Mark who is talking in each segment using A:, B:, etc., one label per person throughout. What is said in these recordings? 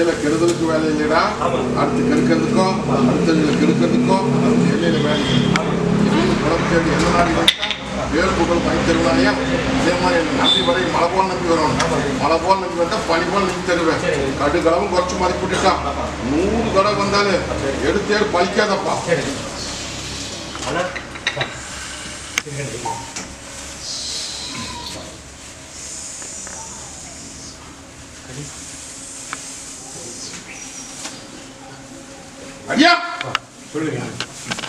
A: எல்லையில கெடுதலுக்கு வேலை இல்லைடா. அடுத்து கெடுக்கிறதுக்கும் அடுத்தவங்களை கெடுக்கிறதுக்கும் எண்ணெயில வேலை இல்லை. குழம்பு தேடி என்ன நாடி வேறு புகழ் வாங்கி தருவாயா? இதே மாதிரி எனக்கு நம்பி வரை மழை போல் நம்பி வரணும் மழை போல் நம்பி வந்தால் பனி போல் நம்பி தருவேன். கடுகளவும் குறைச்சி மதிப்பிட்டுட்டான் நூறு கடவு வந்தாலும் எடுத்து
B: பழிக்காதப்பா.
A: ஐயா
B: சொல்லுங்க.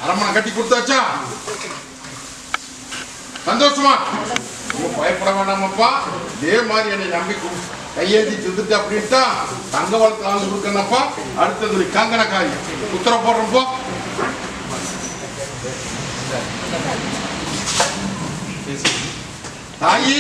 A: அரமனை கட்டி கொடுத்தாச்சா? சந்தோஷமா? ஒன்றும் பயப்பட வேண்டாமப்பா இதே மாதிரி என்னை நம்பி கு- கையேந்தி அப்படின்ட்டா தங்க வளர்த்து ஆளு கொடுக்கணப்பா அடுத்தது கங்கணக்காரி. உத்தர போடுறப்போ தாயி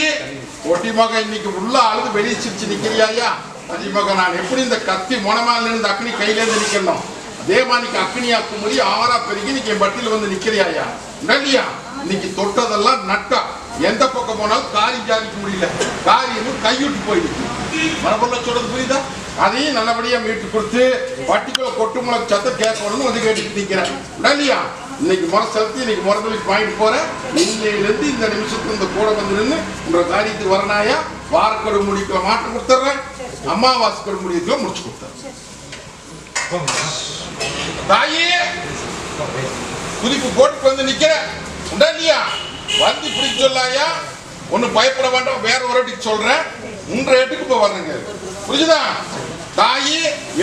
A: ஒட்டி மகன் இன்னைக்கு உள்ள அழுது வெளியே சிரிச்சு நிக்கிறியாயா அதி நான் எப்படி இந்த கத்தி முனமால இருந்து அக்னி கையிலேருந்து நிக்கணும்? தேவானிக்கு மாதிரி இன்னைக்கு ஆறா பெருகி இன்னைக்கு என் பட்டியல வந்து நிக்கிறியாயா? நல்லியா? இன்னைக்கு தொட்டதெல்லாம் நட்டா. எந்த பக்கம் போனாலும் காரி ஜாதிக்க முடியல. காரியமும் கையுட்டு போயிடுச்சு. மரபுள்ள சொல்றது புரியுதா? அதையும் நல்லபடியா மீட்டு கொடுத்து பட்டிக்குள்ள கொட்டு முளக்கு சத்தம் கேட்கணும்னு வந்து கேட்டுட்டு நிக்கிறேன். நல்லியா இன்னைக்கு முறை செலுத்தி இன்னைக்கு முறதலுக்கு வாங்கிட்டு போறேன் இன்னையிலிருந்து இந்த நிமிஷத்துக்கு இந்த கூட வந்து நின்று உங்களை காரியத்துக்கு வரனாயா? வாரக்கடு முடிக்கல மாட்டு கொடுத்துட்றேன். அமாவாசை கடு முடிக்கல முடிச்சு கொடுத்துறேன். தாயே குதிப்பு போட்டு வந்து நிக்கிறேன் உண்டா இல்லையா? வந்து இப்படி சொல்லாயா? ஒன்னும் பயப்பட வேண்டாம். வேற ஒரு வாட்டிக்கு சொல்றேன். உன்ற ரேட்டுக்கு இப்ப வர்றேங்க. புரிஞ்சுதா? தாயி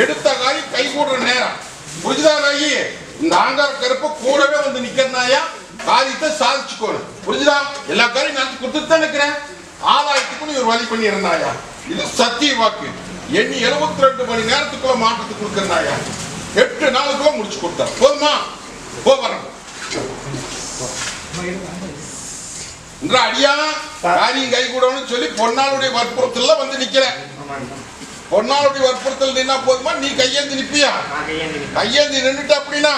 A: எடுத்த காரி கை கூடுற நேரம். புரிஞ்சுதா தாயி? இந்த ஆங்கார கருப்ப கூடவே வந்து நிக்கிறனாயா காரியத்தை சாதிச்சுக்கோணும் புரிஞ்சுதா? எல்லா காரியம் நடத்தி கொடுத்துட்டு தான் நிக்கிறேன். ஆதாயத்துக்கு நீ ஒரு வழி பண்ணி இருந்தாயா இது சத்திய வாக்கு. எண்ணி எழுபத்தி ரெண்டு மணி நேரத்துக்குள்ள மாற்றத்துக்கு கொடுக்கறனாயா? எட்டு நாளுக்குள்ள முடிச்சு கொடுத்தா போதுமா? போ வரேன். அடியா? காரியம் கை கூடணும்னு சொல்லி பொன்னாளுடைய வற்புறுத்தல வந்து நிக்கிறேன் பொன்னாளுடைய வற்புறுத்தல் நின்னா போதுமா? நீ கையேந்தி நிப்பியா?
B: கையேந்தி
A: நின்றுட்டு அப்படின்னா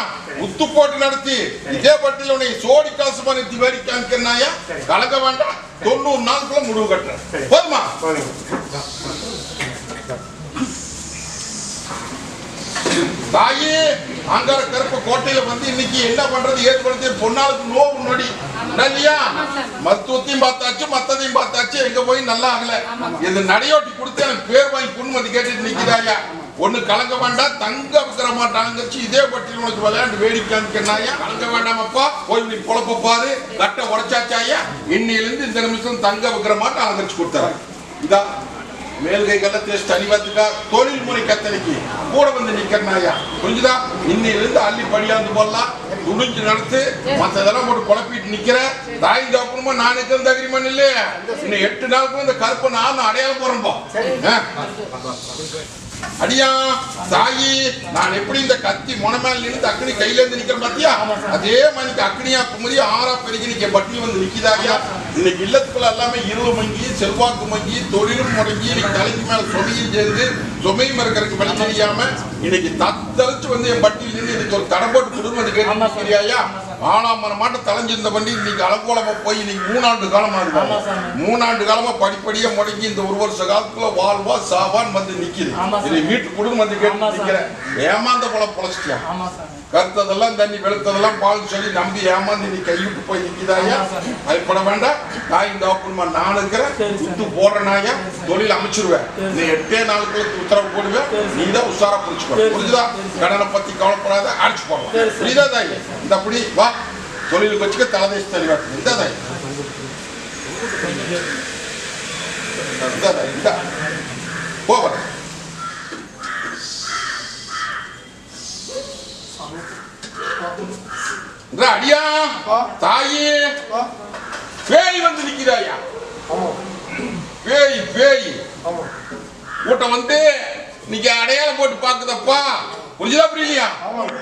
A: உத்து போட்டு நடத்தி இதே பட்டியல உன்னை சோடி காசு பண்ணி வரி காமிக்கிறாயா கலக்க வேண்டாம். தொண்ணூறு நாளுக்குள்ள முடிவு கட்டுறேன். போதுமா? தாயே அங்கார கருப்பு கோட்டையில வந்து இன்னைக்கு என்ன பண்றது? ஏது பண்றது பொன்னாளுக்கு நோவு நொடி இல்லையா? மருத்துவத்தையும் பார்த்தாச்சு மத்ததையும் பார்த்தாச்சு எங்க போய் நல்லா ஆகல. இது நடையோட்டி கொடுத்து எனக்கு பேர் வாங்கி புண்மதி கேட்டுட்டு நிக்கிறாயா ஒண்ணு கலங்க வேண்டாம் தங்க விக்கிற மாட்டாங்கச்சு இதே பட்டியல் உனக்கு விளையாண்டு வேடிக்கை காமிக்கிறாயா கலங்க வேண்டாமப்பா போய் நீ பொழப்ப பாரு. கட்டை உடைச்சாச்சாயா இன்னையிலிருந்து இந்த நிமிஷம் தங்க விக்கிற மாட்டை அலங்கரிச்சு கொடுத்தாரு இதா. மேல்கை கல்ல தேச தனிவத்துக்கா தொழில் முறை கத்தனைக்கு கூட வந்து நிக்கிறனாயா புரிஞ்சுதா? இன்னிலிருந்து அள்ளி படியாந்து போடலாம். துணிஞ்சு நடத்து மத்ததெல்லாம் போட்டு குழப்பிட்டு நிக்கிற. தாய் தோக்கணுமா நான் இருக்கிற தகிரிமன் இல்லையா இன்னும் எட்டு நாளுக்கும் இந்த கருப்பை நானும் அடையாளம் போறேன்பா அடியா தாயி நான் எப்படி இந்த கத்தி முனமேல நின்று அக்னி கையில இருந்து நிக்கிறேன் பாத்தியா? அதே மாதிரி அக்னியா குமரி ஆறா பெருகி நிக்க பட்டி வந்து நிக்குதாயா? இன்னைக்கு இல்லத்துக்குள்ள எல்லாமே இருள் மங்கி செல்வாக்கு மங்கி தொழிலும் முடங்கி இன்னைக்கு தலைக்கு மேல சுமையும் சேர்ந்து சுமையும் இருக்கிறதுக்கு வழி தெரியாம இன்னைக்கு தத்தளிச்சு வந்து என் பட்டியல் நின்று இதுக்கு ஒரு தடை போட்டு குடும்பம் கேட்டு சரியாயா ஆனாம் மரமாட்ட தலைஞ்சிருந்த வண்டி இன்னைக்கு அலங்கோலமா போய் இன்னைக்கு மூணாண்டு காலமா இருக்கு. மூணாண்டு காலமா படிப்படியா முடங்கி இந்த ஒரு வருஷ காலத்துல வாழ்வா சாவான்னு வந்து நிக்குது. இதை வீட்டு குடும்பம் வந்து கேட்டு நிக்கிறேன். ஏமாந்த போல பொழைச்சிட்டியா? கருத்ததெல்லாம் தண்ணி வெளுத்ததெல்லாம் பால் சொல்லி நம்பி ஏமாந்து நீ கைவிட்டு போய் நிக்குதாயா? பயப்பட வேண்டாம். நான் இந்த ஓப்பன்மா நான் இருக்கிறேன். விட்டு போடுறனாயா? தொழில் அமைச்சிருவேன். நீ எட்டே நாளுக்குள்ள உத்தரவு போடுவேன் நீ தான் உஷாரா புடிச்சுக்கோ புரிஞ்சுதா? கடனை பத்தி கவலைப்படாத. அடிச்சு போடலாம் புரியுதா தாய்? இந்த அப்படி வா. தொழிலுக்கு வச்சுக்க தலைதேச தெளிவாக்கு இந்த தாய். இந்த தாய் இந்த. போவர அடியா? தாயே. பேய் வந்து நிக்கிறாயா பேய் பேய். கூட்டம் வந்து இன்னைக்கு அடையாளம் போட்டு பாக்குதப்பா புரிஞ்சுதா புரியலையா?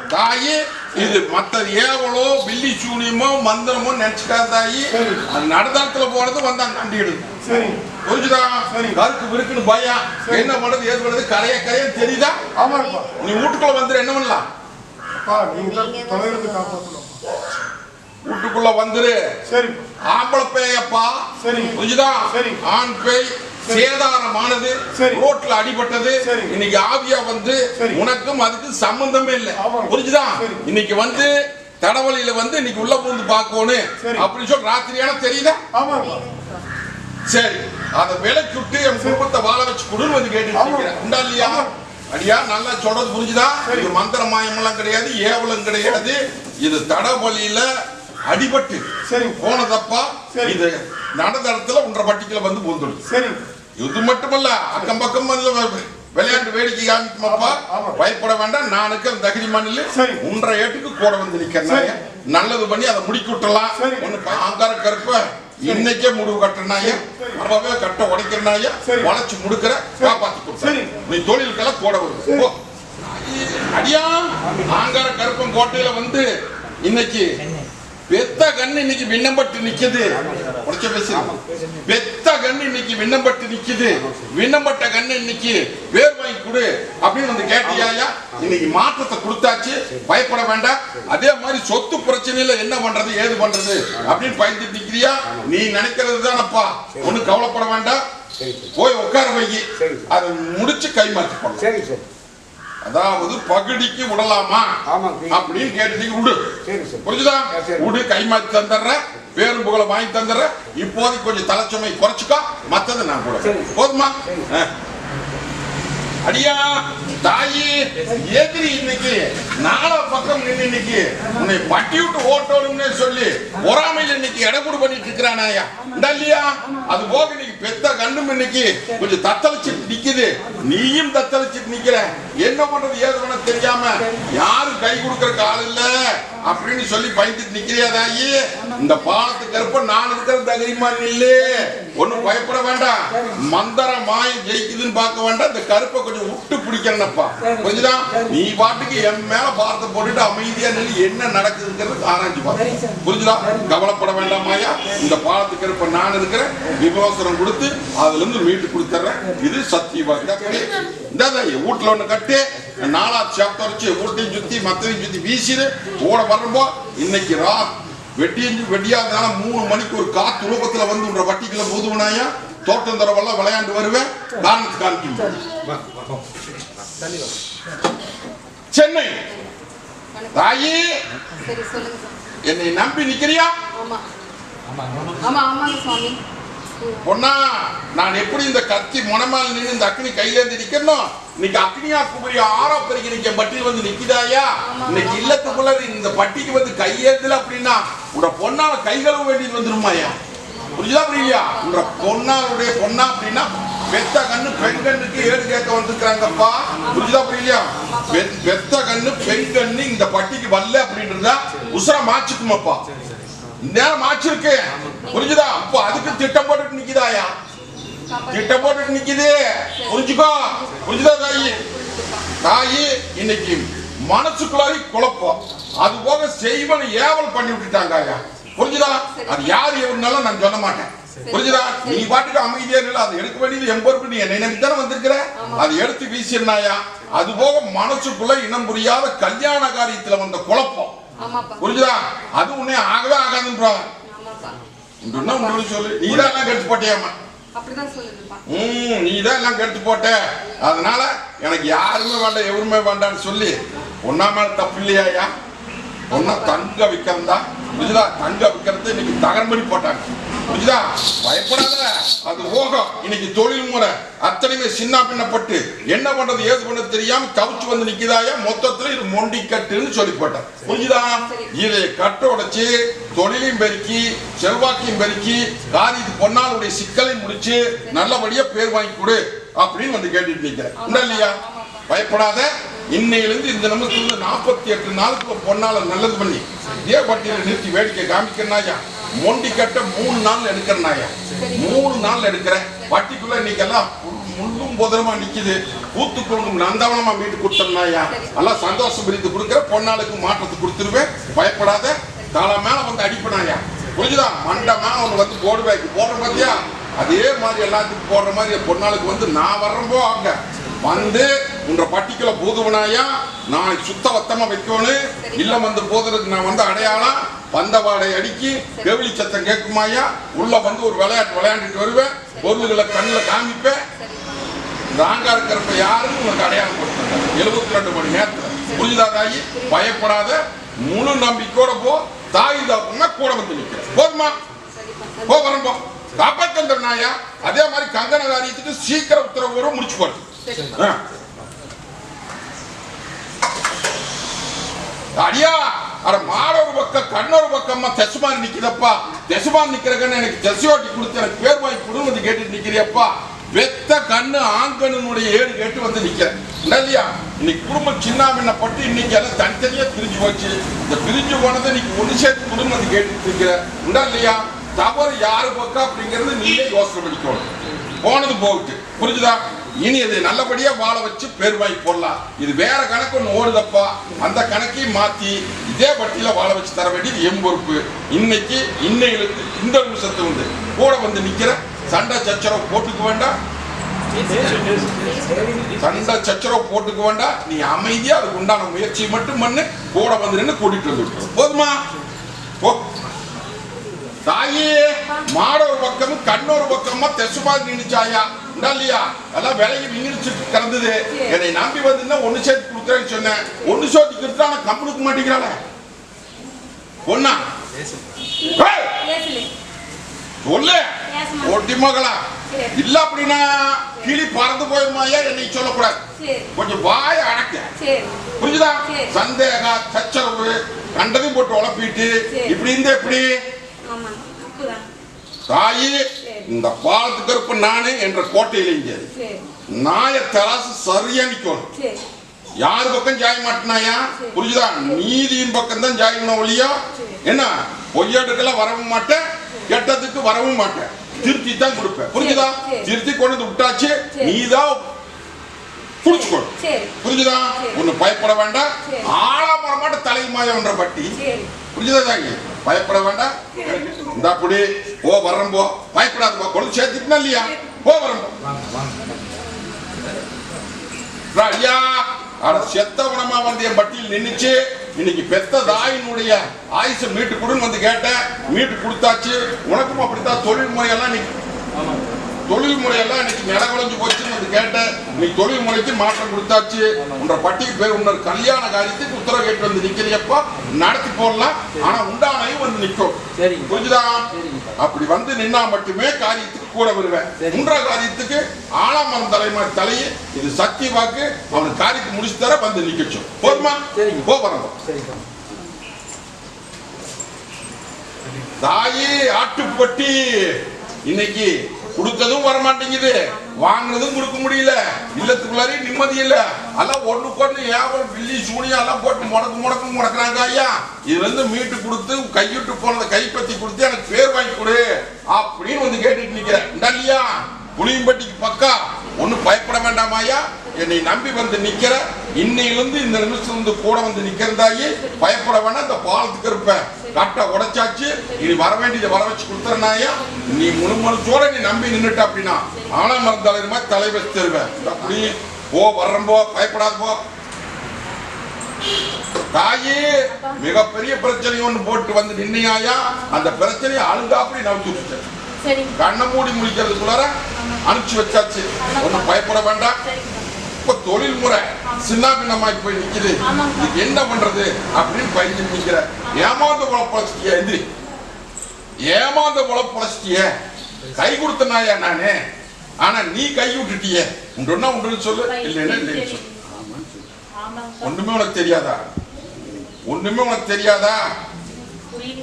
A: தாயி இது மத்தது ஏவலோ பில்லி சூனியமோ மந்திரமோ நினைச்சுக்காதாயி
B: சரி.
A: அது நடுத்தரத்துல போறது வந்தான் கண்டிடுது
B: சரி.
A: புரிஞ்சுதா?
B: சரி.
A: கருக்கு விருக்குன்னு பயம். என்ன பண்றது ஏது பண்றது கரைய கரையன்னு தெரியுதா? நீ வீட்டுக்குள்ள வந்துரு என்ன பண்ணலாம்?
B: நீங்க
A: வீட்டுக்குள்ள வந்துரு
B: சரி
A: ஆம்பளை பேயப்பா
B: சரி.
A: புரிஞ்சுதா
B: சரி.
A: ஆண் பேய். சேதாரமானது. ரோட்ல அடிபட்டது. இன்னைக்கு ஆவியா வந்து. உனக்கும் அதுக்கு சம்பந்தமே இல்ல
B: ஆமாங்க.
A: புரிஞ்சுதா
B: சரி.
A: இன்னைக்கு வந்து தடவழியில வந்து இன்னைக்கு உள்ள பூந்து பார்க்கணும். அப்படின்னு சொல்லி ராத்திரியான தெரியுதா சரி அத விலைக்கு விட்டு என் குடும்பத்தை வாழ வச்சு கொடுன்னு வந்து கேட்டு. உண்டா இல்லையா. அடியா நல்லா சொல்றது புரிஞ்சுதா. இது மந்திர மாயமெல்லாம் கிடையாது ஏவலம் கிடையாது இது தடவழியில அடிபட்டு
B: சரி
A: போனதப்பா. இது நடந்தடத்துல உன்ற பட்டிக்கல வந்து பூந்துடும்
B: சரி
A: இது மட்டுமல்ல அக்கம் பக்கம் விளையாட்டு வேடிக்கை காமிக்குமாப்பா. பயப்பட வேண்டாம் நானுக்கு அந்த தகுதி மண்ணில். உன்ற ஏட்டுக்கு கூட வந்து நிக்கிறேன். நல்லது பண்ணி அதை முடிக்கி. ஒண்ணு ப- ஆங்கார கருப்ப இன்னைக்கே முடிவு கட்டுறனாய
B: சரி.
A: அப்பவே கட்ட உடைக்கிறனாய
B: சரி.
A: வளைச்சு முடுக்கிற காப்பாத்தி கொடுத்த
B: சரி.
A: நீ தொழிலுக்கெல்லாம் கூட வருது. அடியா ஆங்கார கருப்பன் கோட்டையில வந்து இன்னைக்கு பெத்த கண்ணு இன்னைக்கு விண்ணப்பட்டு நிக்குது. உடைச்ச பேசு. பெத்த கண்ணு இன்னைக்கு விண்ணப்பட்டு நிக்குது. விண்ணப்பட்ட கண்ணு இன்னைக்கு வேர் வாங்கி கொடு அப்படின்னு வந்து கேட்டியாயா? இன்னைக்கு மாற்றத்தை கொடுத்தாச்சு. பயப்பட வேண்டாம். அதே மாதிரி சொத்து பிரச்சனையில என்ன பண்றது ஏது பண்றது அப்படின்னு பயந்துட்டு நிக்கிறியா? நீ நினைக்கிறது தானப்பா ஒண்ணும் கவலைப்பட வேண்டாம். போய் உட்கார வை. அதை முடிச்சு கை பண்ணலாம்
C: சரி சரி.
A: அதாவது பகுடிக்கு விடலாமா. அப்படின்னு கேட்டுட்டு விடு புரிஞ்சுதா. விடு கை மாத்தி தந்துடுறேன். பேரும் புகழ வாங்கி தந்துடுறேன். இப்போதைக்கு கொஞ்சம் தலைச்சுமை குறைச்சுக்கோ. மத்தது நான் கூட. போதுமா. அடியா தாயி எதிரி இன்னைக்கு நாலா பக்கம் நின்று இன்னைக்கு உன்னை பட்டி விட்டு ஓட்டணும்னு சொல்லி பொறாமையில இன்னைக்கு இடகுடு பண்ணிட்டு இருக்கிறான் ஐயா. இல்லையா? அது போக இன்னைக்கு பெத்த கண்ணும் இன்னைக்கு கொஞ்சம் தத்தளிச்சுட்டு நிக்குது. நீயும் தத்தளிச்சுட்டு நிக்கிற. என்ன பண்றது ஏது பண்ண தெரியாம யாரும் கை கொடுக்கறக்கு ஆள் இல்ல. அப்படின்னு சொல்லி பயந்துட்டு நிக்கிறியாதாயி இந்த பாலத்து கருப்ப நான் இருக்கிற தைரியமா நில்லு ஒண்ணும் பயப்பட வேண்டாம். மந்தர மாயம் ஜெயிக்குதுன்னு பார்க்க வேண்டாம். இந்த கருப்பை கொஞ்சம் விட்டு பிடிக்கிறனப்பா. புரிஞ்சுதா? நீ பாட்டுக்கு என் மேல பார்த்து போட்டுட்டு அமைதியா நின்று என்ன நடக்குதுங்கிறது ஆராய்ச்சி பாரு. புரிஞ்சுதா? கவலைப்பட வேண்டாம் மாயா. இந்த பாலத்து கருப்ப நான் இருக்கிறேன். விமோசனம் கொடுத்து அதுல இருந்து மீட்டு கொடுத்துறேன் இது சத்தியமா இந்த வீட்டுல ஒண்ணு கட்டு. நாலா சாப்பிட்டு வீட்டையும் சுத்தி மத்தையும் சுத்தி வீசிடு. ஓட வரும்போ இன்னைக்கு ரா வெட்டியஞ்சு வெட்டியாதனால மூணு மணிக்கு ஒரு காத்து ரூபத்துல வந்து உன்ற வட்டிக்குள்ள போதுவனாயா தோட்டம் தரவெல்லாம் விளையாண்டு வருவேன். காரணத்து காமிக்கும் சென்னை. தாயி. என்னை நம்பி நிக்கிறியா?
D: ஆமா. ஆமா ஆமாங்க சுவாமி
A: பொண்ணா நான் எப்படி இந்த கத்தி முனமேல நின்று இந்த அக்னி கையிலேருந்து நிற்கணும் நிக்கணும் இன்னைக்கு அக்னியா குமரி ஆறா பெருகி நிக்க பட்டியில் வந்து நிக்கிறாயா இன்னைக்கு இல்லத்துக்குள்ள இந்த பட்டிக்கு வந்து கையேந்தல அப்படின்னா உட பொண்ணால கை கழுவ வேண்டியது வந்துருமாயா? புரியுதா புரியலையா? உங்க பொண்ணாளுடைய பொண்ணா அப்படின்னா பெத்த கண்ணு பெண் கண்ணுக்கு ஏடு கேட்க வந்திருக்கிறாங்கப்பா. புரியுதா புரியலையா? பெத்த கண்ணு பெண் கண்ணு இந்த பட்டிக்கு வரல அப்படின்றத உசுரா மாச்சுக்குமாப்பா. நேரம் மாச்சிருக்கு புரிஞ்சுதா? அப்போ அதுக்கு திட்டம் போட்டுட்டு நிக்குதாயா? திட்டம் போட்டுட்டு நிக்குது. புரிஞ்சுக்கோ? புரிஞ்சுதா தாயி? தாயி இன்னைக்கு மனசுக்குள்ளாரி குழப்பம். அது போக செய்வன ஏவல் பண்ணி விட்டுட்டாங்க புரிஞ்சுதா? அது யார் எவனாலும் நான் சொல்ல மாட்டேன். புரிஞ்சுதா? நீ பாட்டுக்கு அமைதியா இல்லை அது எடுக்க வேண்டியது என் பொறுப்பு. நீ என்னை தானே வந்திருக்கிற? அது எடுத்து வீசிருந்தாயா அது போக மனசுக்குள்ள இனம் புரியாத கல்யாண காரியத்துல வந்த குழப்பம். புரிஞ்சுதா? அது உன்னை ஆகவே ஆகாதுன்றாங்க. உண்டு சொல்லு. நீ தான் எல்லாம் கெடுத்து போட்டியாமா ம் நீ தான் எல்லாம் கெடுத்து போட்ட. அதனால எனக்கு யாருமே வேண்டாம் எவருமே வேண்டாம்னு சொல்லி ஒன்னா மேல தப்பு இல்லையாயா ஒன்னா தங்க விற்கிறதா புரிஞ்சுதா தங்க விற்கிறது இன்னைக்கு தகரம்படி போட்டாங்க. புரிஞ்சுதா பயப்படாத. அது ஓகம் இன்னைக்கு தொழில் முறை. அத்தனையுமே சின்ன பின்னப்பட்டு என்ன பண்றது ஏது பண்ணது தெரியாம தவிச்சு வந்து நிக்குதாயா? மொத்தத்துல இது மொண்டி கட்டுன்னு சொல்லி போட்டேன் புரிஞ்சுதா இதை கட்ட உடைச்சு தொழிலையும் பெருக்கி செல்வாக்கையும் பெருக்கி காரியத்து பொன்னாளுடைய சிக்கலையும் முடிச்சு நல்லபடியா பேர் வாங்கி கொடு அப்படின்னு வந்து கேட்டுட்டு நிக்கிறேன். இல்லையா? பயப்படாத. இன்னையிலிருந்து இந்த நிமிஷத்துல நாற்பத்தி எட்டு நாளுக்குள்ள பொண்ணால நல்லது பண்ணி இதே பட்டியலை நிறுத்தி வேடிக்கை காமிக்கிறனாயா மொண்டி கட்ட மூணு நாள் எடுக்கிறனாயா மூணு நாள் எடுக்கிறேன். பட்டிக்குள்ள இன்னைக்கு எல்லாம் முள்ளும் புதரமா நிக்குது. பூத்து குழுங்கும் நந்தவனமா மீட்டு கொடுத்தனாயா எல்லாம் சந்தோஷம் பிரித்து கொடுக்குற பொன்னாளுக்கு மாற்றத்தை கொடுத்துருவேன். பயப்படாத. தலை மேல வந்து அடிப்பனாயா புரிஞ்சுதா? மண்டை மேல ஒன்று வந்து போடுவேன். போடுற பார்த்தியா அதே மாதிரி எல்லாத்துக்கும் போடுற மாதிரி பொன்னாளுக்கு வந்து நான் வர்றப்போ அங்க. வந்து உன்ற பட்டிக்குள்ள பூதுவனாயா? நான் சுத்த வத்தமா வைக்கணும் இல்லம் வந்து போதுறதுக்கு நான் வந்து அடையாளம் பந்தவாடை அடிக்கி கெவிலி சத்தம் கேட்குமாயா? உள்ள வந்து ஒரு விளையாட்டு விளையாண்டுட்டு வருவேன். பொருள்களை கண்ணில் காமிப்பேன். ராங்கா இருக்கிறப்ப யாருன்னு உனக்கு அடையாளம் கொடுத்தாங்க எழுபத்தி ரெண்டு மணி நேரத்துல. புரியுதா தாயி? பயப்படாத. முழு நம்பிக்கையோட போ. தாய் தப்புனா கூட வந்து நிக்கிற போதுமா? போ வரம்போ. காப்பாத்தந்த நாயா. அதே மாதிரி கங்கண காரியத்துக்கு சீக்கிரம் உத்தரவு முடிச்சு ஆ. அடியா அட மாடொரு பக்கம் கண்ணொரு பக்கம்மா தெசுமாரி நிக்குதப்பா. நிக்கிற நிக்கிறக்கன்னு எனக்கு தெசையோட்டி கொடுத்து எனக்கு பேர் வாங்கி கொடுன்னு வந்து கேட்டு நிக்கிறியப்பா. வெத்த கண்ணு ஆங்கனுடைய ஏடு கேட்டு வந்து நிக்கிறேன் இல்லையா இன்னைக்கு குடும்பம் சின்ன பின்னப்பட்டு இன்னைக்கு எல்லாம் தனித்தனியா பிரிஞ்சு போச்சு. இந்த பிரிஞ்சு போனதை இன்னைக்கு ஒண்ணு சேர்த்து கொடுன்னு வந்து கேட்டு நிக்கிற. உண்டா இல்லையா தவறு யாரு பக்கம் அப்படிங்கறது நீயே யோசனை பண்ணிக்கணும். போனது போகுது புரிஞ்சுதா? இனி அது நல்லபடியா வாழ வச்சு பேர் போடலாம். இது வேற கணக்கு ஒன்று ஓடுதப்பா. அந்த கணக்கையும் மாத்தி இதே வட்டியில வாழ வச்சு தர வேண்டியது எம் பொறுப்பு. இன்னைக்கு இன்னைகளுக்கு இந்த நிமிஷத்து வந்து கூட வந்து நிக்கிற சண்டை சச்சரவு போட்டுக்க வேண்டாம். சண்டை சச்சரவு போட்டுக்க வேண்டாம். நீ அமைதியா அதுக்கு உண்டான முயற்சியை மட்டும் பண்ணு. கூட வந்து நின்று கூட்டிட்டு வந்து போதுமா? தாயே மாடொரு பக்கமும் கண்ணொரு பக்கமா தெசுமா நினைச்சாயா? இல்லையா? எல்லாம் விலையை விங்கிரிச்சு கிடந்தது. என்னை நம்பி வந்து ஒண்ணு சேர்த்து கொடுக்குறேன்னு சொன்னேன். ஒண்ணு சேர்த்து கொடுத்தா நான் கம்பெனிக்கு மாட்டேங்கிறாள.
D: பேசலே
A: சொல்லு. ஒட்டி மகளா. இல்ல அப்படின்னா கிளி பறந்து போயிருமாயா என்னை சொல்லக்கூடாது? கொஞ்சம் வாய அடக்க. புரிஞ்சுதா. சந்தேக சச்சரவு கண்டதையும் போட்டு உழப்பிட்டு. இப்படி இருந்தா எப்படி? தாயி இந்த பாலத்துக்கு இருப்ப நானு என்ற கோட்டையில இங்க நாய தராசு சரியா நிக்கணும் யார் பக்கம் ஜாய மாட்டினாயா. புரியுதா நீதியின் பக்கம் தான் ஜாயணும் ஒழியா. என்ன? பொய்யாட்டுக்கெல்லாம் வரவும் மாட்டேன் கெட்டதுக்கு வரவும் மாட்டேன். திருத்தி தான் கொடுப்பேன். புரிஞ்சுதா. திருத்தி கொண்டு விட்டாச்சு. நீதான் புடிச்சுக்கணும் புரிஞ்சுதா. ஒண்ணு பயப்பட வேண்டாம்.
D: சரி.
A: ஆளா மாட்ட தலைமாயன்ற பட்டி. புரிஞ்சுதா தாங்கி பயப்பட வேண்டாம். இந்த அப்படி ஓ வரம் போ. பயப்படாத போ. கொண்டு சேர்த்துட்டுனா இல்லையா? போ வரம் ஐயா. அட செத்த உணமா வந்து என் பட்டியல் நின்னுச்சு. இன்னைக்கு பெத்த தாயினுடைய ஆயுச மீட்டு கொடுன்னு வந்து கேட்டேன். மீட்டு கொடுத்தாச்சு. உனக்கும் அப்படித்தான் தொழில் முறையெல்லாம் நீ தொழில் முறையெல்லாம் இன்னைக்கு நிலகுலைஞ்சு போச்சுன்னு வந்து கேட்டேன். நீ தொழில் முறைக்கு மாற்றம் கொடுத்தாச்சு. உன்ற பட்டிக்கு பேர் உன்னோட கல்யாண காரியத்துக்கு உத்தரவு கேட்டு வந்து நிக்கிறியப்பா நடத்தி போடலாம். ஆனா உண்டானையும் வந்து
C: சரிங்க.
A: புரிஞ்சுதா. அப்படி வந்து நின்னா மட்டுமே காரியத்துக்கு கூட வருவேன். மூன்றாம் காரியத்துக்கு ஆளாமரம் தலைமை தலையை இது சக்தி வாக்கு அவனுக்கு காரியத்தை முடிச்சு தர வந்து நிக்கச்சும் போதுமா. போ வரணும் தாயே ஆட்டுப்பட்டி. இன்னைக்கு கொடுத்ததும் வர மாட்டேங்குது வாங்கினதும் கொடுக்க முடியல. இல்லத்துக்குள்ளாரையும் நிம்மதி இல்ல. எல்லாம் ஒண்ணு கொண்டு ஏவல் வில்லி சூனியா எல்லாம் போட்டு முடக்கு முடக்கு முடக்குறாங்க ஐயா. இதுல இருந்து மீட்டு கொடுத்து கையிட்டு போனதை கைப்பத்தி கொடுத்து எனக்கு பேர் வாங்கி கொடு. அப்படின்னு வந்து கேட்டுட்டு நிக்கிறேன். இல்லையா புளியம்பட்டிக்கு பக்கா ஒன்னும் பயப்பட வேண்டாமா ஐயா? என்னை நம்பி வந்து நிக்கிற இன்னையிலிருந்து இந்த நிமிஷம் வந்து கூட வந்து நிக்கிறதாயி பயப்பட வேண்டாம் இந்த பாலத்துக்கு இருப்பேன் கட்டை உடைச்சாச்சு இனி வர வேண்டியதை வர வச்சு கொடுத்துறனாயா நீ முழுமனத்தோட நீ நம்பி நின்னுட்ட அப்படின்னா ஆனா மறந்தாலும் மாதிரி தலை வச்சு தருவேன். அப்படி போ வர்றோம் போ பயப்படாத போ. தாயே மிகப்பெரிய பிரச்சனை ஒண்ணு போட்டு வந்து நின்னையாயா? அந்த பிரச்சனையை அழுந்தாப்படி நம்பிச்சு விட்டுட்டேன்
D: சரிங்க
A: கண்ணை மூடி முடிக்கிறதுக்குள்ளார அனுப்பிச்சு வச்சாச்சு. ஒன்றும் பயப்பட வேண்டாம். இப்ப தொழில் முறை சின்ன பின்னமாய் போய் நிக்குது. என்ன பண்றது அப்படின்னு பயந்து நிக்கிற ஏமாந்த போல பொழைச்சிட்டிய எந்திரி ஏமாந்த போல பொழைச்சிட்டிய கை கொடுத்த நாயா நானே? ஆனா நீ கை விட்டுட்டிய. உண்டுன்னா உண்டுன்னு சொல்லு. இல்லைன்னா இல்லைன்னு சொல்லு. ஒண்ணுமே உனக்கு தெரியாதா? ஒண்ணுமே உனக்கு தெரியாதா?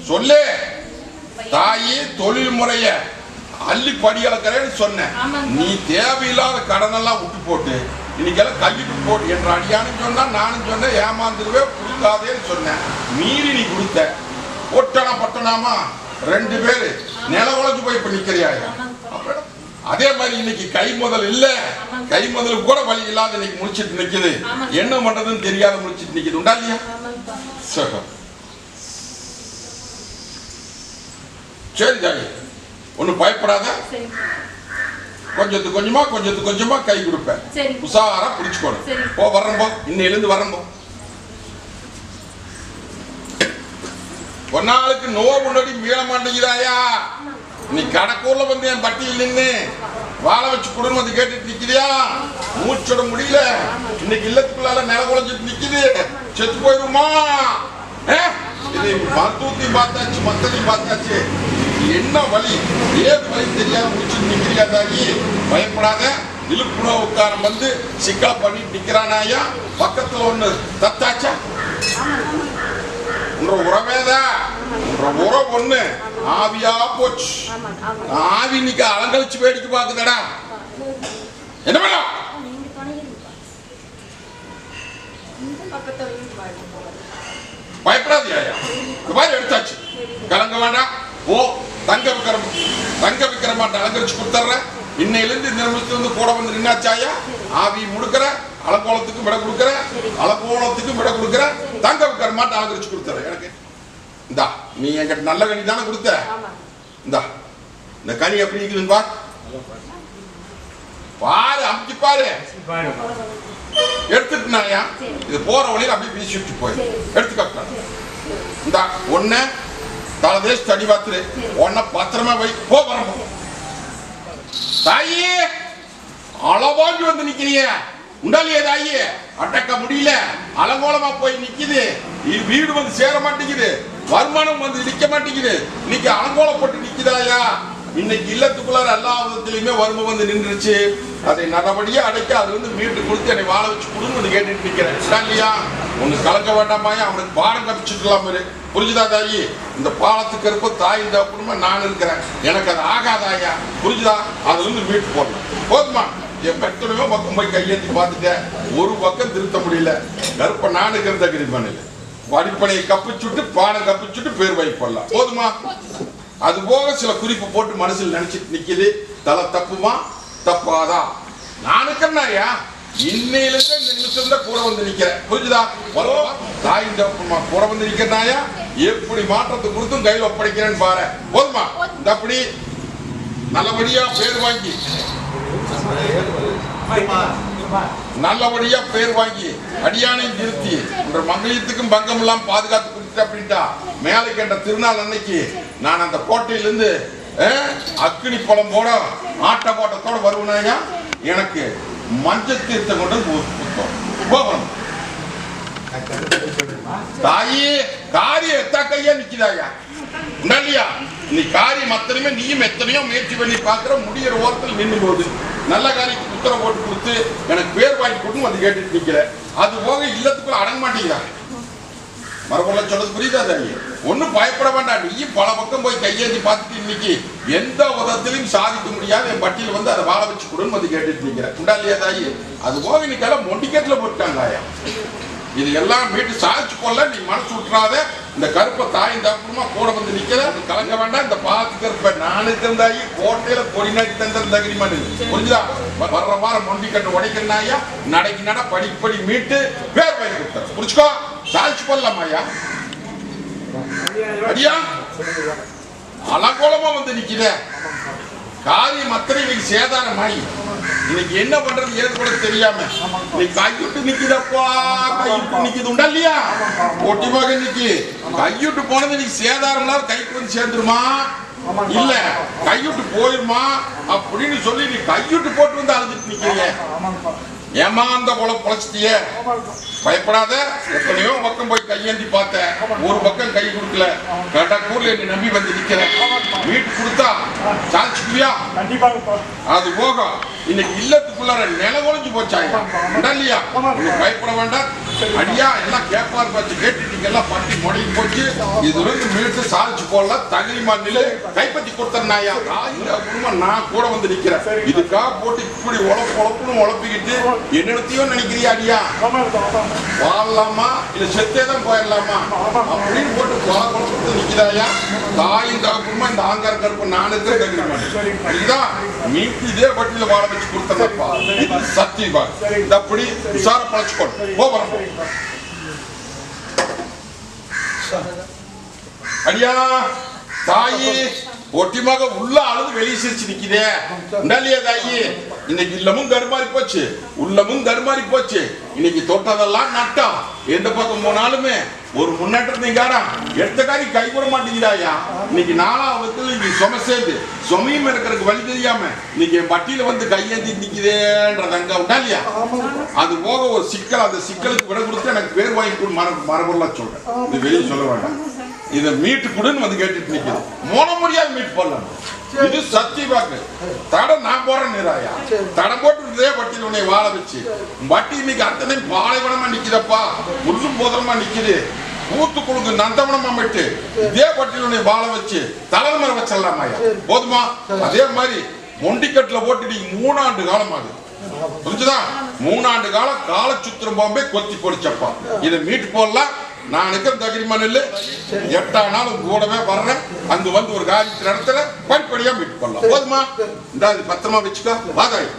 A: சொல்லு. தாயி தொழில் முறைய அள்ளி படி அளக்கிறேன்னு
D: ஆமாங்க.
A: நீ தேவையில்லாத கடனெல்லாம் விட்டு போட்டு இன்னைக்கெல்லாம் கல்விக்கு போட்டு என்ற அடியான்னு சொன்னா நானும் சொன்னேன் ஏமாந்துருவே கொடுக்காதேன்னு சொன்னேன். மீறி நீ கொடுத்த. ஒட்டனா பட்டனாமா? ரெண்டு பேரு. நில உழைஞ்சு போய் இப்ப நிக்கிறியா? அதே மாதிரி இன்னைக்கு கை முதல் இல்ல. கை முதல் கூட வழி இல்லாத இன்னைக்கு முடிச்சிட்டு நிக்குது. என்ன பண்றதுன்னு தெரியாத முடிச்சிட்டு நிக்குது. உண்டா இல்லையா? சரி. ஜாலி ஒன்னும் ஒன்றும் பயப்படாத.
D: சரிங்க
A: கொஞ்சத்து கொஞ்சமா கொஞ்சத்து கொஞ்சமா கை கொடுப்பேன். உஷாரா பிடிச்சுக்கணும். போ வரம்போ. இன்னையிலிருந்து வரம்போ. ஒரு நாளுக்கு நோவு முன்னாடி மீள மாட்டேங்கிறாயா நீ கடக்கூர்ல வந்து என் பட்டியல் நின்னு வாழை வச்சு குடும்பம் வந்து கேட்டுட்டு நிக்கிறியா? மூச்சோட முடியல. இன்னைக்கு இல்லத்துக்குள்ளால நில குழஞ்சிட்டு நிக்குது. செத்து போயிருமா? இது மருத்துவத்தையும் பார்த்தாச்சு மத்ததையும் பார்த்தாச்சு. என்ன வழி? ஏது வழி தெரியாம முடிச்சு நிக்கிறியா தாயி பயப்படாத. விழுப்புணர்வு உட்காரம் வந்து சிக்கா பண்ணி நிக்கிறானாயா பக்கத்துல ஒண்ணு தத்தாச்சா உன்ற உறவேதான் உன்ற உறவு ஒண்ணு. ஆவியா போச்சு. ஆவி இன்னைக்கு அலங்கழிச்சு வேடிக்கை பாக்குதடா என்ன வேணும் பயப்படாதியா இந்த மாதிரி எடுத்தாச்சு. கலங்க வேண்டாம். ஓ தங்க விக்கிரம் தங்க விக்கிரமாட்ட அலங்கரிச்சு கொடுத்துட்றேன். இன்னையிலிருந்து இந்த நிமிஷத்துல இருந்து கூட வந்து நின்னாச்சாயா? ஆவி முடுக்கிற அலங்கோலத்துக்கும் விட கொடுக்குற அலங்கோலத்துக்கும் விட கொடுக்குற தங்க விக்கிரமாட்ட அலங்கரிச்சு கொடுத்துறேன் எனக்கு இந்தா நீ என்கிட்ட நல்ல கனி தானே கொடுத்த? இந்தா இந்த கனி எப்படி இருக்குதுன்னு பார் பாரு அமுக்கி பாரு. எடுத்துட்டுனாயா இது போற வழியில அப்படியே வீசி விட்டு போய் எடுத்துக்கலாம் இந்த ஒண்ணு தலதேஷ் தடி பாத்துரு. ஒன்ன பத்திரமா வை. போ வரணும் தாயி அளவாங்கி வந்து நிக்கிறீங்க உண்டாலியே தாயி அடக்க முடியல. அலங்கோலமா போய் நிக்குது. வீடு வந்து சேர மாட்டேங்குது. வருமானம் வந்து நிக்க மாட்டேங்குது. இன்னைக்கு அலங்கோலப்பட்டு நிக்குதாயா? இன்னைக்கு இல்லத்துக்குள்ளார எல்லா விதத்திலையுமே வறுமை வந்து நின்றுச்சு அதை நல்லபடியா அடைக்க அது வந்து மீட்டு கொடுத்து என்னை வாழ வச்சு கொடுங்கன்னு வந்து கேட்டுட்டு நிக்கிறேன். இல்லையா ஒண்ணு கலக்க வேண்டாமாயா அவனுக்கு பாடம் கப்பிச்சுக்கலாம் இரு புரிஞ்சுதா தாயி? இந்த பாலத்துக்கு இருப்ப தாய் தப்புமா நான் இருக்கிறேன். எனக்கு அது ஆகாதாயா புரிஞ்சுதா? அதுல இருந்து மீட்டு போடணும் போதுமா? என் பெற்றோமே பக்கம் போய் கையேற்றி பார்த்துட்டேன் ஒரு பக்கம் திருத்த முடியல. கருப்ப நான் இருக்கிறத கிரிப்பானில் படிப்பனையை கப்பிச்சுட்டு பானை கப்பிச்சுட்டு பேர் வைப்படலாம் போதுமா? அது போக சில குறிப்பு போட்டு மனசில் நினைச்சிட்டு நிக்குது. தலை தப்புமா? தப்பாதா? நானுக்கு இருக்கிறனாயா இன்னையிலிருந்து இந்த நிமிஷம் தான் கூட வந்து நிக்கிறேன் புரிஞ்சுதா? வரவா தாய் தப்புமா கூட வந்து நிக்கிறனாயா? எப்படி மாற்றத்தை கொடுத்தும் கையில் ஒப்படைக்கிறேன்னு பாரு. போதுமா? இந்த அப்படி நல்லபடியா பேர் வாங்கி. நல்லபடியா பேர் வாங்கி அடியானை திருத்தி என்ற மங்களத்துக்கும் பங்கம் எல்லாம் பாதுகாத்து கொடுத்து அப்படின்ட்டா. மேலே கேட்ட திருநாள் அன்னைக்கு நான் அந்த கோட்டையிலிருந்து அஹ், அக்கினி பழம் போட ஆட்ட கோட்டத்தோட வருவனாயா? எனக்கு மஞ்சள் தீர்த்தம் கொண்டு கோபுரம் தாயே தாயி காரியம் எத்தா கையா நிக்கிறாயா உண்டல்லையா? நீ காரியம் அத்தனையுமே நீயும் எத்தனையோ முயற்சி பண்ணி பார்க்கிற முடியிற ஓரத்தில் நின்று போகுது நல்ல காரியத்துக்கு உத்தரவு போட்டு கொடுத்து எனக்கு பேர் வாங்கி கொடுன்னு வந்து கேட்டுட்டு நிக்கிற. அது போக இல்லத்துக்குள்ள அடங்க மாட்டேங்கிறாங்க மறுபடியும் சொல்றது புரியுதா தாயி ஒன்றும் பயப்பட வேண்டாம். நீயும் பல பக்கம் போய் கையேந்தி பார்த்துட்டு இன்னைக்கு எந்த விதத்திலையும் சாதிக்க முடியாது என் பட்டியல் வந்து அதை வாழ வச்சு கொடுன்னு வந்து கேட்டுட்டு நிக்கிறேன். உண்டா இல்லையா தாயி? அது போக இன்னைக்கெல்லாம் மொண்டிக்கட்டில் போட்டாங்க ஆயா இது எல்லாம் மீட்டு சாதிச்சு கொள்ள நீ மனசு விட்டுறாத இந்த கருப்பை தாயும் தப்புமா கூட வந்து நிக்கிற? அது கலங்க வேண்டாம். இந்த பாத்து கருப்பை நானு தந்தாயி கோட்டையில கொடி நாட்டி தந்தது தகிரிமானு புரிஞ்சுதா? வர்ற வாரம் மொண்டி கட்டு உடைக்கிறனாயா நடைக்கு நட படிப்படி மீட்டு பேர் வாங்கி கொடுத்தாரு புரிச்சுக்கோ சாதிச்சு கொள்ளலாம் ஐயா? அடியா அலங்கோலமா வந்து நிக்கிற. காரியம் அத்தனை இன்னைக்கு சேதாரமாயி. இன்னைக்கு என்ன பண்றது ஏது கூட தெரியாம. இன்னைக்கு கையுட்டு நிக்குதப்பா. கையுட்டு நிக்குது உண்டா இல்லையா? ஒட்டி மகன் இன்னைக்கு. கையுட்டு போனது இன்னைக்கு சேதாரம் இல்லாத கைக்கு வந்து சேர்ந்துருமா? இல்ல கையுட்டு போயிருமா? அப்படின்னு சொல்லி நீ கையுட்டு போட்டு வந்து அழுதுட்டு நிக்கிறீங்க ஏமாந்த போல பொழைச்சிட்டிய? பயப்படாத. எத்தனையோ பக்கம் போய் கையேந்தி பார்த்தேன். ஒரு பக்கம் கை கொடுக்கல. கடக்கூர்ல என்னை நம்பி வந்து நிக்கிறேன். வீட்டு கொடுத்தா? சாதிச்சுக்குவியா அது போக இன்னைக்கு இல்லத்துக்குள்ளார நில ஒழிஞ்சு போச்சாங்க இல்லையா? பயப்பட வேண்டாம். ஐயா எல்லாம் கேப்பார் பார்த்து கேட்டுட்டீங்க எல்லாம் பட்டி முடங்கி போச்சு. இதுல இருந்து மீட்டு சாதிச்சு போடலாம் தகுதி மாநில. கைப்பற்றி கொடுத்தனாயா இந்த குடும்பம் நான் கூட வந்து நிக்கிறேன். இதுக்காக போட்டு இப்படி உழப்பு உழப்புன்னு உழப்பிக்கிட்டு என்னென்னத்தையும் நினைக்கிறியா அடியா? வாழலாமா? இல்ல செத்தே தான் போயிடலாமா? அப்படின்னு போட்டு கொல கொடுத்து நிக்கிறாயா தாயும் தகப்பமா இந்த ஆங்கார கருப்பு நானுக்கு தகுதிமா இதுதான் மீட்டு இதே வட்டியில் வாழ வச்சு கொடுத்தப்பா இது சத்தியமா இந்த அப்படி உஷார பழச்சுக்கோணும் போகிறோம் அடியா தாயி. ஒட்டிமாக உள்ள அழுது வெளியே சிரிச்சு நிக்குதே. இல்லையா தாயி இன்னைக்கு இல்லமும் கருமாறி போச்சு. உள்ளமும் கருமாறி போச்சு. இன்னைக்கு தொட்டதெல்லாம் நட்டம். எந்த பக்கம் போனாலுமே ஒரு முன்னேற்றத்தை காரா எடுத்த காரி கை மாட்டேங்கிறாயா இன்னைக்கு நாலாவது இன்னைக்கு சும சேர்ந்து சுமையும் இருக்கிறதுக்கு வழி தெரியாம இன்னைக்கு என் பட்டியல வந்து கையேந்தி நிக்குதேன்றது அங்க உண்டா இல்லையா அது போக ஒரு சிக்கல் அந்த சிக்கலுக்கு விட கொடுத்து எனக்கு பேர் வாங்கி கொடு மர மரபொருளா சொல்றேன். இது வெளியே சொல்ல வேண்டாம். இதை மீட்டு கொடுன்னு வந்து கேட்டுட்டு நிக்குது. மோனமொழி மீட் பண்ணலாம் இது சத்திய வாக்கு. தடம் நான் போறேன் நிராயா. தடம் போட்டு வட்டியில் உன்னை வாழ வச்சு. வட்டி இன்னைக்கு அத்தனை பாலைவனமா நிக்குதப்பா. முள்ளும் போதனமா நிக்குது. ஊத்து குழுங்கு நந்தவனமா விட்டு இதே வட்டியில் உன்னை வாழ வச்சு தலைமறை வச்சிடலாமாயா போதுமா? அதே மாதிரி மொண்டிக்கட்டுல போட்டு நீ மூணாண்டு காலம் ஆகுது. புரிஞ்சுதா? மூணாண்டு காலம் காலச்சுத்திரம் பாம்பே கொத்தி பொடிச்சப்பா இதை மீட்டு போடலாம். நான் நிற்கிற தகிரிமா நெல்லு எட்டாம் நாள் உங்க கூடவே வர்றேன். அங்க வந்து ஒரு காரியத்தை இடத்துல படிப்படியா மீட் பண்ணலாம் போதுமா? இந்த பத்திரமா வச்சுக்கோ. வாதாயம்